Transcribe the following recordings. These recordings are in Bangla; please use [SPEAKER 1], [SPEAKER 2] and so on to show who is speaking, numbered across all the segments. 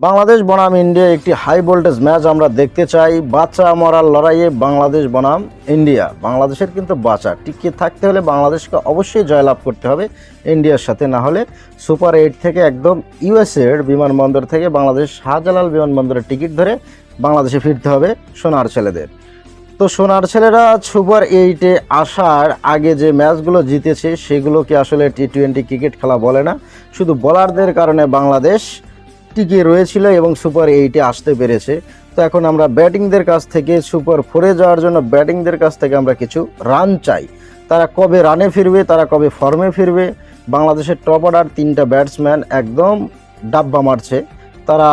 [SPEAKER 1] বাংলাদেশ বনাম ইন্ডিয়া একটি হাই ভোল্টেজ ম্যাচ আমরা দেখতে চাই। বাচ্চা মরার লড়াইয়ে বাংলাদেশ বনাম ইন্ডিয়া। বাংলাদেশের কিন্তু বাঁচা। টিকিয়ে থাকতে হলে বাংলাদেশকে অবশ্যই জয়লাভ করতে হবে ইন্ডিয়ার সাথে। না হলে সুপার এইট থেকে একদম ইউএসএর বিমানবন্দর থেকে বাংলাদেশ শাহজালাল বিমানবন্দরের টিকিট ধরে বাংলাদেশে ফিরতে হবে সোনার ছেলেদের। তো সোনার ছেলেরা সুপার এইটে আসার আগে যে ম্যাচগুলো জিতেছে সেগুলোকে আসলে টি টোয়েন্টি ক্রিকেট খেলা বলে না? শুধু বোলারদের কারণে বাংলাদেশ টিকে রয়েছিল এবং সুপার এইটে আসতে পেরেছে। তো এখন আমরা ব্যাটিংদের কাছ থেকে, সুপার ফোরে যাওয়ার জন্য ব্যাটিংদের কাছ থেকে আমরা কিছু রান চাই। তারা কবে রানে ফিরবে, তারা কবে ফর্মে ফিরবে? বাংলাদেশের টপ অর্ডার তিনটা ব্যাটসম্যান একদম ডাব্বা মারছে। তারা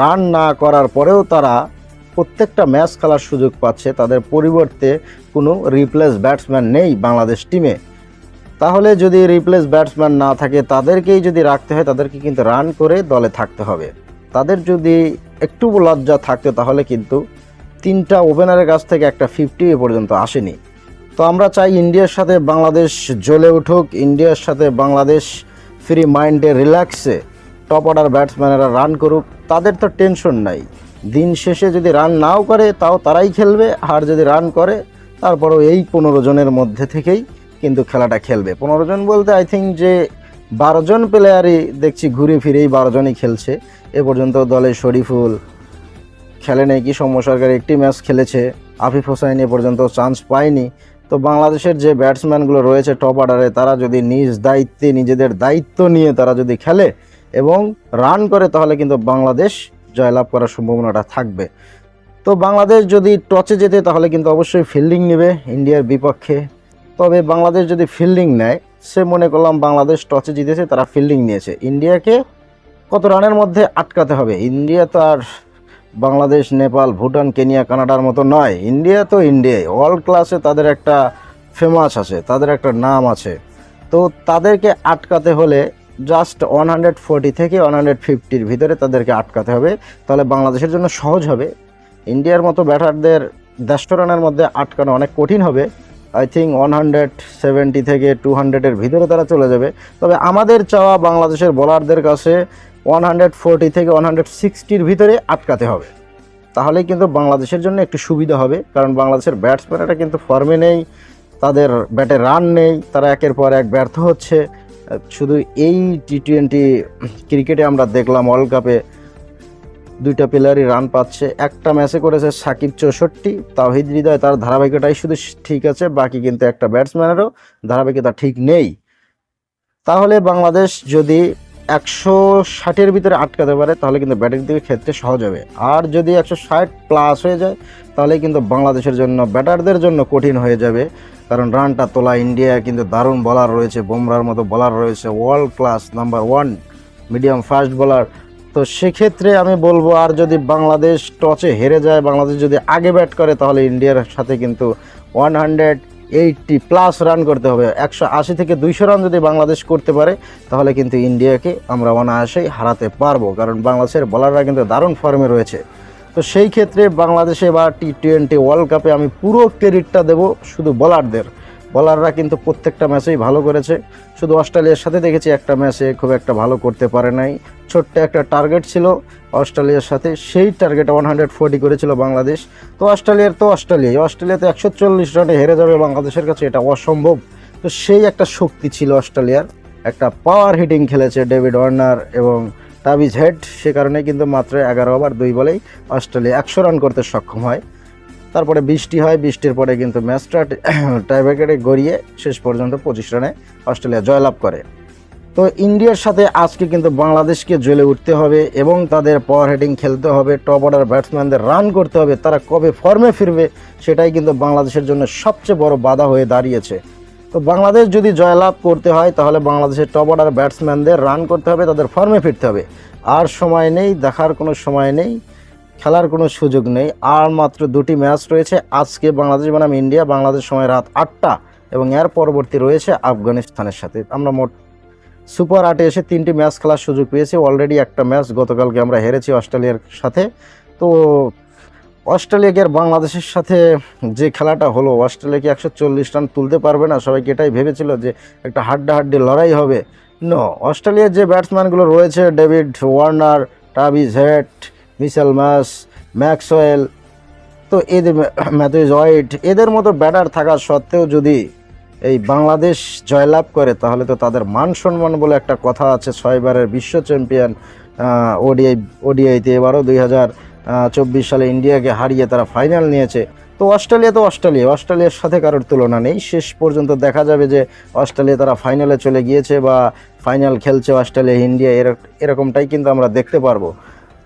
[SPEAKER 1] রান না করার পরেও তারা প্রত্যেকটা ম্যাচ খেলার সুযোগ পাচ্ছে। তাদের পরিবর্তে কোনো রিপ্লেস ব্যাটসম্যান নেই বাংলাদেশ টিমে। তাহলে যদি রিপ্লেস ব্যাটসম্যান না থাকে, তাদেরকেই যদি রাখতে হয়, তাদেরকে কিন্তু রান করে দলে থাকতে হবে। তাদের যদি একটু লজ্জা থাকতো, তাহলে কিন্তু তিনটা ওপেনারের কাছ থেকে একটা ফিফটি এ পর্যন্ত আসেনি। তো আমরা চাই ইন্ডিয়ার সাথে বাংলাদেশ জ্বলে উঠুক, ইন্ডিয়ার সাথে বাংলাদেশ ফ্রি মাইন্ডে রিল্যাক্সে টপ অর্ডার ব্যাটসম্যানেরা রান করুক। তাদের তো টেনশন নাই। দিন শেষে যদি রান নাও করে, তাও তারাই খেলবে। আর যদি রান করে, তারপরেও এই পনেরো জনের মধ্যে থেকেই কিন্তু খেলাটা খেলবে। পনেরো জন বলতে আই থিঙ্ক যে বারো জন প্লেয়ারই দেখছি ঘুরে ফিরেই বারো জনই খেলছে। এ পর্যন্ত দলে শরীফুল খেলে নেই, কি সৌম্য সরকার একটি ম্যাচ খেলেছে। আফিফ হোসাইন এ পর্যন্ত চান্স পায়নি। তো বাংলাদেশের যে ব্যাটসম্যানগুলো রয়েছে টপ অর্ডারে তারা যদি নিজ দায়িত্বে, নিজেদের দায়িত্ব নিয়ে তারা যদি খেলে এবং রান করে, তাহলে কিন্তু বাংলাদেশ জয়লাভ করার সম্ভাবনাটা থাকবে। তো বাংলাদেশ যদি টচে যেতে তাহলে কিন্তু অবশ্যই ফিল্ডিং নেবে ইন্ডিয়ার বিপক্ষে। তবে বাংলাদেশ যদি ফিল্ডিং নেয়, সে মনে করলাম বাংলাদেশ টচে জিতেছে, তারা ফিল্ডিং নিয়েছে। ইন্ডিয়াকে কত রানের মধ্যে আটকাতে হবে? ইন্ডিয়া তো আর বাংলাদেশ, নেপাল, ভুটান, কেনিয়া, কানাডার মতো নয়। ইন্ডিয়া তো ইন্ডিয়াই ওয়ার্ল্ড ক্লাসে তাদের একটা ফেমাস আছে, তাদের একটা নাম আছে। তো তাদেরকে আটকাতে হলে জাস্ট ওয়ান হান্ড্রেড ফোরটি থেকে ওয়ান হান্ড্রেড ফিফটির ভিতরে তাদেরকে আটকাতে হবে। তাহলে বাংলাদেশের জন্য সহজ হবে। ইন্ডিয়ার মতো ব্যাটারদের দেড়শো রানের মধ্যে আটকানো অনেক কঠিন হবে। I think one hundred seventy থেকে টু হান্ড্রেডের ভিতরে তারা চলে যাবে। তবে আমাদের চাওয়া বাংলাদেশের বোলারদের কাছে ওয়ান হান্ড্রেড ফোরটি থেকে ওয়ান হান্ড্রেড সিক্সটির ভিতরে আটকাতে হবে। তাহলেই কিন্তু বাংলাদেশের জন্য একটু সুবিধা হবে, কারণ বাংলাদেশের ব্যাটসম্যানেরা কিন্তু ফর্মে নেই, তাদের ব্যাটে রান নেই, তারা একের পর এক ব্যর্থ হচ্ছে। শুধু এই টি টোয়েন্টি ক্রিকেটে আমরা দেখলাম ওয়ার্ল্ড কাপে দুইটা প্লেয়ারই রান পাচ্ছে। একটা ম্যাচে করেছে সাকিব চৌষট্টি, তাওহিদ হৃদয় তার ধারাবাহিকতাই শুধু ঠিক আছে, বাকি কিন্তু একটা ব্যাটসম্যানেরও ধারাবাহিকতা ঠিক নেই। তাহলে বাংলাদেশ যদি একশো ষাটের ভিতরে আটকাতে পারে, তাহলে কিন্তু ব্যাটিং দিকে ক্ষেত্রে সহজ হবে। আর যদি একশো ষাট প্লাস হয়ে যায়, তাহলে কিন্তু বাংলাদেশের জন্য ব্যাটারদের জন্য কঠিন হয়ে যাবে। কারণ রানটা তোলা ইন্ডিয়া কিন্তু দারুণ বলার রয়েছে বুমরার মতো বলার রয়েছে world class number one medium fast bowler তো সেক্ষেত্রে আমি বলব, আর যদি বাংলাদেশ টচে হেরে যায়, বাংলাদেশ যদি আগে ব্যাট করে, তাহলে ইন্ডিয়ার সাথে কিন্তু one hundred eighty plus run করতে হবে। একশো আশি থেকে দুইশো রান যদি বাংলাদেশ করতে পারে, তাহলে কিন্তু ইন্ডিয়াকে আমরা অনায়াসেই হারাতে পারব। কারণ বাংলাদেশের বলাররা কিন্তু দারুণ ফর্মে রয়েছে। তো সেই ক্ষেত্রে বাংলাদেশে বা টি টোয়েন্টি ওয়ার্ল্ড কাপে আমি পুরো ক্রেডিটটা দেবো শুধু বলারদের বলাররা কিন্তু প্রত্যেকটা ম্যাচেই ভালো করেছে। শুধু অস্ট্রেলিয়ার সাথে দেখেছি একটা ম্যাচে খুব একটা ভালো করতে পারে নাই। ছোট্ট একটা টার্গেট ছিল অস্ট্রেলিয়ার সাথে, সেই টার্গেট ওয়ান হান্ড্রেড ফোর্টি করেছিল বাংলাদেশ। তো অস্ট্রেলিয়ার তো অস্ট্রেলিয়াই, অস্ট্রেলিয়াতে একশো চল্লিশ রানে হেরে যাবে বাংলাদেশের কাছে, এটা অসম্ভব। তো সেই একটা শক্তি ছিল অস্ট্রেলিয়ার। একটা পাওয়ার হিটিং খেলেছে ডেভিড ওয়ার্নার এবং তাবিজ হেড সে কারণে কিন্তু মাত্র এগারো ওভার দুই বলেই অস্ট্রেলিয়া একশো রান করতে সক্ষম হয়। তারপরে বৃষ্টি হয়, বৃষ্টির পরে কিন্তু ম্যাচটা টাইব্রেকারে গড়িয়ে শেষ পর্যন্ত পঁচিশ রানে অস্ট্রেলিয়া জয়লাভ করে। তো ইন্ডিয়ার সাথে আজকে কিন্তু বাংলাদেশকে জ্বলে উঠতে হবে এবং তাদের পাওয়ার হেডিং খেলতে হবে টপ অর্ডার ব্যাটসম্যানদের রান করতে হবে, তারা কবে ফর্মে ফিরবে সেটাই কিন্তু বাংলাদেশের জন্য সবচেয়ে বড় বাধা হয়ে দাঁড়িয়েছে। তো বাংলাদেশ যদি জয়লাভ করতে হয়, তাহলে বাংলাদেশের টপ অর্ডার ব্যাটসম্যানদের রান করতে হবে, তাদের ফর্মে ফিরতে হবে। আর সময় নেই, দেখার কোনো সময় নেই। খেলার কোনো সুযোগ নেই। আর মাত্র দুটি ম্যাচ রয়েছে। আজকে বাংলাদেশ বনাম ইন্ডিয়া, বাংলাদেশ সময় রাত আটটা এবং এর পরবর্তী রয়েছে আফগানিস্তানের সাথে। আমরা মোট সুপার আটে এসে তিনটি ম্যাচ খেলার সুযোগ পেয়েছি। অলরেডি একটা ম্যাচ গতকালকে আমরা হেরেছি অস্ট্রেলিয়ার সাথে। তো অস্ট্রেলিয়াকে আর বাংলাদেশের সাথে যে খেলাটা হলো, অস্ট্রেলিয়া কি একশো চল্লিশ রান তুলতে পারবে না। সবাইকে এটাই ভেবেছিল যে একটা হাড্ডাহাড্ডি লড়াই হবে। ন অস্ট্রেলিয়ার যে ব্যাটসম্যানগুলো রয়েছে David Warner Travis Head Mitchell Marsh, Maxwell, তো এদের ম্যাথুইজ এদের মতো ব্যাটার থাকা সত্ত্বেও যদি এই বাংলাদেশ জয়লাভ করে, তাহলে তো তাদের মান সম্মান বলে একটা কথা আছে ছয়বারের বিশ্ব চ্যাম্পিয়ন ওডিআই, ওডিআইতে এবারও দুই হাজার চব্বিশ সালে ইন্ডিয়াকে হারিয়ে তারা ফাইনাল নিয়েছে। তো অস্ট্রেলিয়া তো অস্ট্রেলিয়া, অস্ট্রেলিয়ার সাথে কারোর তুলনা নেই। শেষ পর্যন্ত দেখা যাবে যে অস্ট্রেলিয়া তারা ফাইনালে চলে গিয়েছে বা ফাইনাল খেলছে অস্ট্রেলিয়া, ইন্ডিয়া, এরক- এরকমটাই কিন্তু আমরা দেখতে পারব।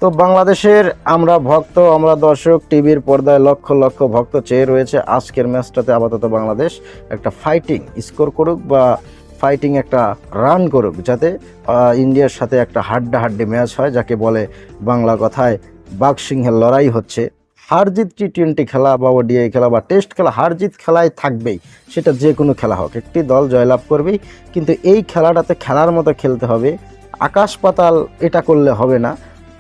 [SPEAKER 1] তো বাংলাদেশের আমরা ভক্ত, আমরা দর্শক, টিভির পর্দায় লক্ষ লক্ষ ভক্ত চেয়ে রয়েছে আজকের ম্যাচটাতে আপাতত বাংলাদেশ। একটা ফাইটিং স্কোর করুক বা ফাইটিং একটা রান করুক, যাতে ইন্ডিয়ার সাথে একটা হাড্ডা হাড্ডি ম্যাচ হয়, যাকে বলে বাংলা কথায় বাঘ সিংহের লড়াই হচ্ছে। হার জিত টি টোয়েন্টি খেলা বা ওডিআই খেলা বা টেস্ট খেলা হার জিত খেলায় থাকবেই, সেটা যে কোনো খেলা হোক। একটি দল জয়লাভ করবেই, কিন্তু এই খেলাটাতে খেলার মতো খেলতে হবে। আকাশ পাতাল এটা করলে হবে না।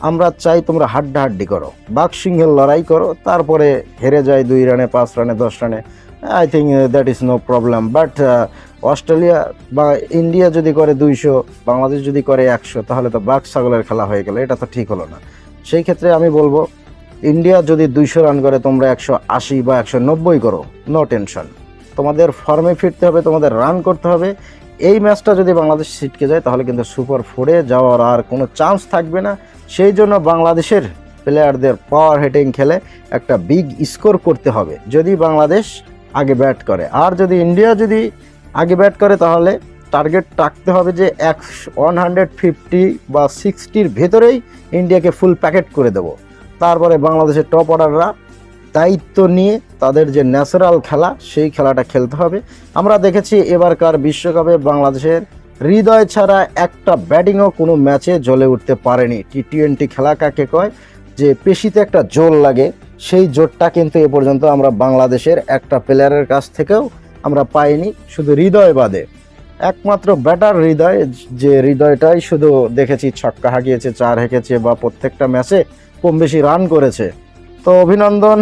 [SPEAKER 1] আমরা চাই তোমরা হাড্ডাহাড্ডি করো বাঘ সিংহের লড়াই করো, তারপরে হেরে যায় দুই রানে, পাঁচ রানে, দশ রানে। I think that is no problem but Australia বা ইন্ডিয়া যদি করে দুইশো, বাংলাদেশ যদি করে একশো, তাহলে তো বাঘ ছাগলের খেলা হয়ে গেল, এটা তো ঠিক হলো না। সেই ক্ষেত্রে আমি বলব, ইন্ডিয়া যদি দুইশো রান করে, তোমরা একশো আশি বা একশো নব্বই করো নো টেনশন তোমাদের ফর্মে ফিরতে হবে, তোমাদের রান করতে হবে এই ম্যাচটা যদি বাংলাদেশ ছিটকে যায়, তাহলে কিন্তু সুপার ফোরে যাওয়ার আর কোনো চান্স থাকবে না। সেই জন্য বাংলাদেশের প্লেয়ারদের পাওয়ার হেটিং খেলে একটা বিগ স্কোর করতে হবে। যদি বাংলাদেশ আগে ব্যাট করে, আর যদি ইন্ডিয়া যদি আগে ব্যাট করে, তাহলে টার্গেট রাখতে হবে যে এক ওয়ান হান্ড্রেড ফিফটি বা সিক্সটির ভেতরেই ইন্ডিয়াকে ফুল প্যাকেট করে দেবো। তারপরে বাংলাদেশের টপ অর্ডাররা দায়িত্ব নিয়ে তাদের যে ন্যাচারাল খেলা, সেই খেলাটা খেলতে হবে। আমরা দেখেছি এবারকার বিশ্বকাপে বাংলাদেশের হৃদয় ছাড়া একটা ব্যাটিংও কোনো ম্যাচে জ্বলে উঠতে পারেনি। টি টোয়েন্টি খেলা কাকে কয়? যে পেশিতে একটা জোর লাগে, সেই জোরটা কিন্তু এ পর্যন্ত আমরা বাংলাদেশের একটা প্লেয়ারের কাছ থেকেও আমরা পাইনি, শুধু হৃদয় বাদে। একমাত্র ব্যাটার হৃদয়, যে হৃদয়টাই শুধু দেখেছি ছক্কা হাঁকিয়েছে, চার হেঁকেছে বা প্রত্যেকটা ম্যাচে কম বেশি রান করেছে। তো অভিনন্দন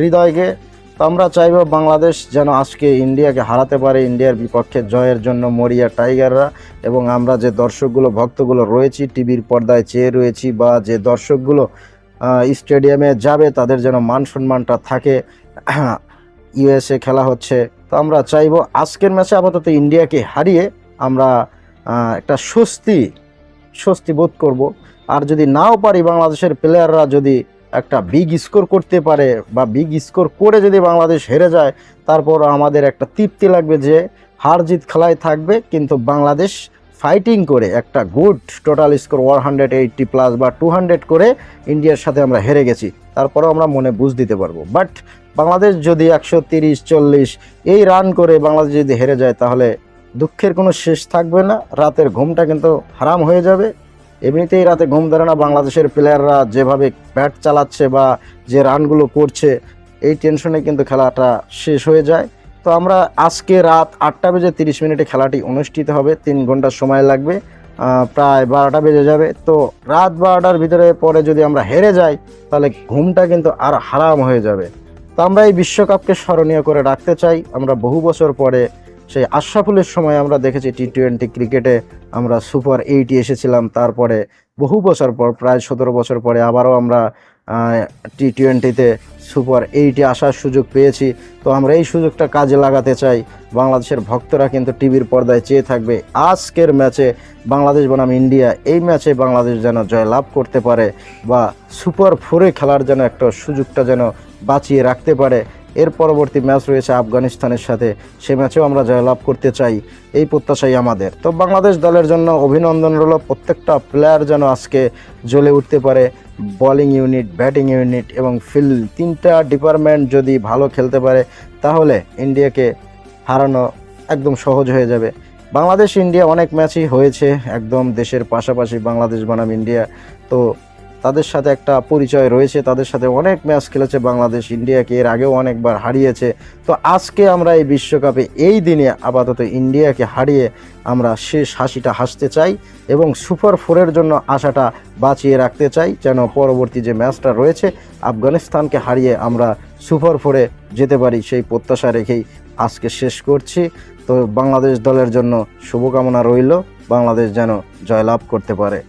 [SPEAKER 1] হৃদয়কে। তো আমরা চাইব বাংলাদেশ যেন আজকে ইন্ডিয়াকে হারাতে পারে, ইন্ডিয়ার বিপক্ষে জয়ের জন্য মরিয়া টাইগাররা। এবং আমরা যে দর্শকগুলো, ভক্তগুলো রয়েছি, টিভির পর্দায় চেয়ে রয়েছি বা যে দর্শকগুলো স্টেডিয়ামে যাবে, তাদের যেন মান সম্মানটা থাকে। ইউএসএ খেলা হচ্ছে। তো আমরা চাইব আজকের ম্যাচে আপাতত ইন্ডিয়াকে হারিয়ে আমরা একটা স্বস্তি স্বস্তি বোধ করব। আর যদি নাও পারি বাংলাদেশের প্লেয়াররা যদি একটা বিগ স্কোর করতে পারে বা বিগ স্কোর করে যদি বাংলাদেশ হেরে যায়, তারপর আমাদের একটা তৃপ্তি লাগবে যে হার জিত খেলায় থাকবে, কিন্তু বাংলাদেশ ফাইটিং করে একটা good total score one hundred plus বা টু হান্ড্রেড করে ইন্ডিয়ার সাথে আমরা হেরে গেছি। তারপরেও আমরা মনে বুঝ দিতে পারব। বাট বাংলাদেশ যদি একশো তিরিশ, চল্লিশ এই রান করে বাংলাদেশ যদি হেরে যায়, তাহলে দুঃখের কোনো শেষ থাকবে না। রাতের ঘুমটা কিন্তু হারাম হয়ে যাবে। এমনিতেই রাতে ঘুম ধরে না, বাংলাদেশের প্লেয়াররা যেভাবে ব্যাট চালাচ্ছে বা যে রানগুলো করছে, এই টেনশনে কিন্তু খেলাটা শেষ হয়ে যায়। তো আমরা আজকে রাত আটটা বেজে তিরিশ মিনিটে খেলাটি অনুষ্ঠিত হবে, তিন ঘণ্টা সময় লাগবে প্রায় বারোটা বেজে যাবে। তো রাত বারোটার ভিতরে পরে যদি আমরা হেরে যাই, তাহলে ঘুমটা কিন্তু আর হারাম হয়ে যাবে। তো আমরা এই বিশ্বকাপকে স্মরণীয় করে রাখতে চাই। আমরা বহু বছর পরে সেই আশরাফুলের সময় আমরা দেখেছি টি টোয়েন্টি ক্রিকেটে আমরা সুপার এইটে এসেছিলাম, তারপরে বহু বছর পর, প্রায় সতেরো বছর পরে আবারও আমরা টি টোয়েন্টিতে সুপার এইটে আসার সুযোগ পেয়েছি। তো আমরা এই সুযোগটা কাজে লাগাতে চাই। বাংলাদেশের ভক্তরা কিন্তু টিভির পর্দায় চেয়ে থাকবে। আজকের ম্যাচে বাংলাদেশ বনাম ইন্ডিয়া, এই ম্যাচে বাংলাদেশ যেন জয় লাভ করতে পারে বা সুপার ফোরে খেলার যেন একটা সুযোগটা যেন বাঁচিয়ে রাখতে পারে। এর পরবর্তী ম্যাচ রয়েছে আফগানিস্তানের সাথে। সে ম্যাচেও আমরা জয়লাভ করতে চাই। এই প্রত্যাশাই আমাদের। তো বাংলাদেশ দলের জন্য অভিনন্দন রইল। প্রত্যেকটা প্লেয়ার যেন আজকে জ্বলে উঠতে পারে। বলিং ইউনিট ব্যাটিং ইউনিট এবং ফিল্ড তিনটা ডিপার্টমেন্ট যদি ভালো খেলতে পারে, তাহলে ইন্ডিয়াকে হারানো একদম সহজ হয়ে যাবে। বাংলাদেশ, ইন্ডিয়া অনেক ম্যাচই হয়েছে। একদম দেশের পাশাপাশি বাংলাদেশ বনাম ইন্ডিয়া। তো তাদের সাথে একটা পরিচয় রয়েছে, তাদের সাথে অনেক ম্যাচ খেলেছে বাংলাদেশ, ইন্ডিয়াকে এর আগেও অনেকবার হারিয়েছে। তো আজকে আমরা এই বিশ্বকাপে এই দিনে আপাতত ইন্ডিয়াকে হারিয়ে আমরা শেষ হাসিটা হাসতে চাই এবং সুপার ফোরের জন্য আশাটা বাঁচিয়ে রাখতে চাই যেন পরবর্তী যে ম্যাচটা রয়েছে, আফগানিস্তানকে হারিয়ে আমরা সুপার ফোরে যেতে পারি সেই প্রত্যাশা রেখেই আজকে শেষ করছি। তো বাংলাদেশ দলের জন্য শুভকামনা রইল, বাংলাদেশ যেন জয়লাভ করতে পারে।